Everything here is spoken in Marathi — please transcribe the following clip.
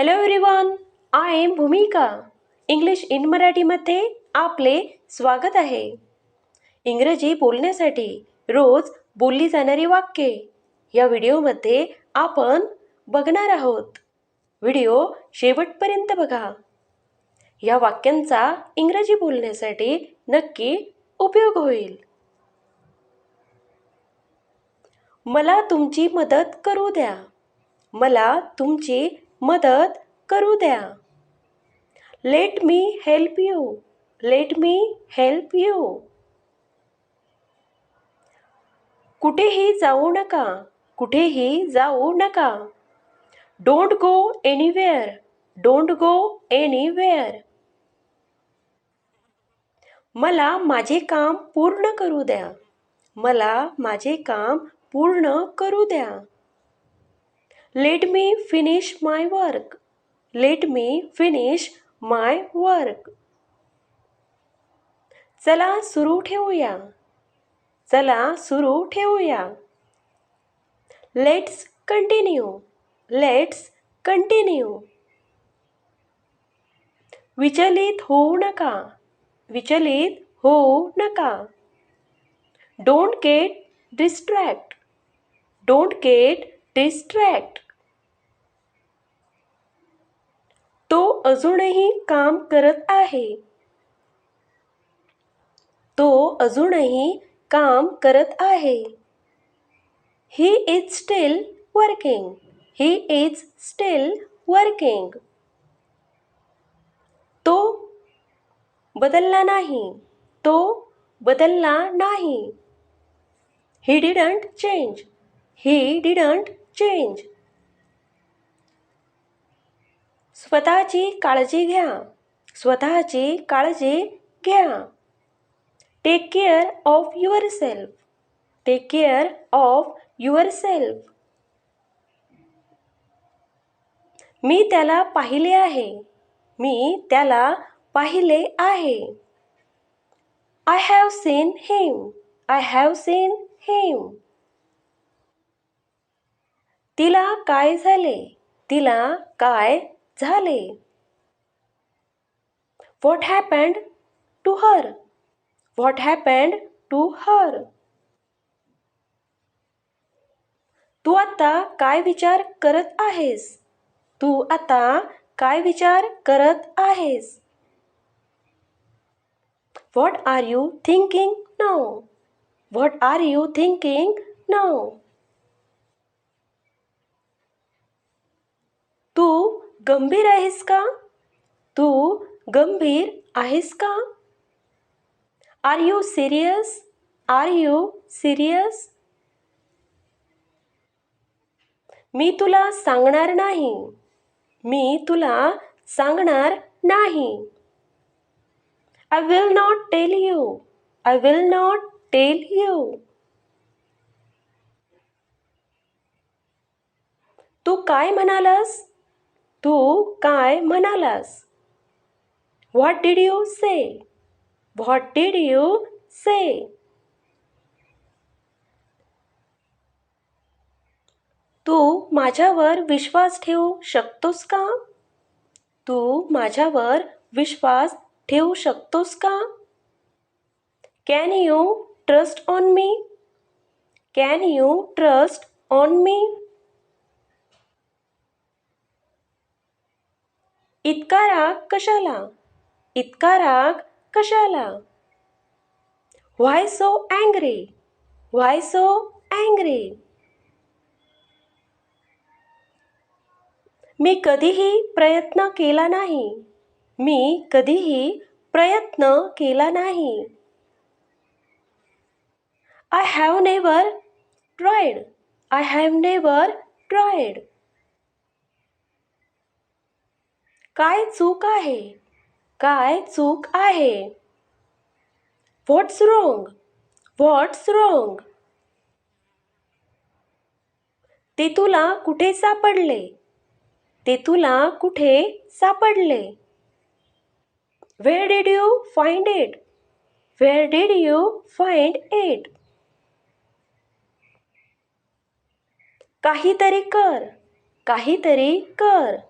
Hello everyone I am Bhumika English in मराठीमध्ये आपले स्वागत आहे. इंग्रजी बोलण्यासाठी रोज बोलली जाणारी वाक्ये या व्हिडिओमध्ये आपण बघणार आहोत. व्हिडिओ शेवटपर्यंत बघा. या वाक्यांचा इंग्रजी बोलण्यासाठी नक्की उपयोग होईल. मला तुमची मदत करू द्या. मला तुमची मदत करू द्या. Let me help you let me help you कुठेही जाऊ नका. कुठेही जाऊ नका. Don't go anywhere don't go anywhere मला माझे काम पूर्ण करू द्या. मला माझे काम पूर्ण करू द्या. Let me finish my work let me finish my work चला सुरू ठेवूया. चला सुरू ठेवूया. लेट्स कंटिन्यू लेट्स कंटिन्यू विचलित होऊ नका. विचलित होऊ नका. Don't get distract don't get distract तो अजूनही काम करत आहे. तो अजूनही काम करत आहे. He is still working he is still working तो बदलला नाही. तो बदलला नाही. He didn't change he didn't change स्वतःची काळजी घ्या. स्वतःची काळजी घ्या. Take care of yourself take care of yourself मी त्याला पाहिले आहे. मी त्याला पाहिले आहे. I have seen him I have seen him तिला काय झाले? तिला काय झाले? What happened to her what happened to her तू आता काय विचार करत आहेस? तू आता काय विचार करत आहेस? What are you thinking now what are you thinking now तू गंभीर आहेस का? तू गंभीर आहेस का? Are you serious are you serious मी तुला सांगणार नाही. मी तुला सांगणार नाही. I will not tell you I will not tell you तू काय म्हणालास? तू काय म्हणालास? What did you say what did you say तू माझ्यावर विश्वास ठेवू शकतोस का? तू माझ्यावर विश्वास ठेवू शकतोस का? Can you trust on me can you trust on me इतका राग कशाला? इतका राग कशाला? Why so angry why so angry मी कधीही प्रयत्न केला नाही. मी कधीही प्रयत्न केला नाही. I have never tried I have never tried काय चूक आहे? काय चूक आहे? व्हॉट्स रॉंग व्हॉट्स रॉंग ते तुला कुठे सापडले? ते तुला कुठे सापडले? Where did you find it where did you find it काहीतरी कर काहीतरी कर.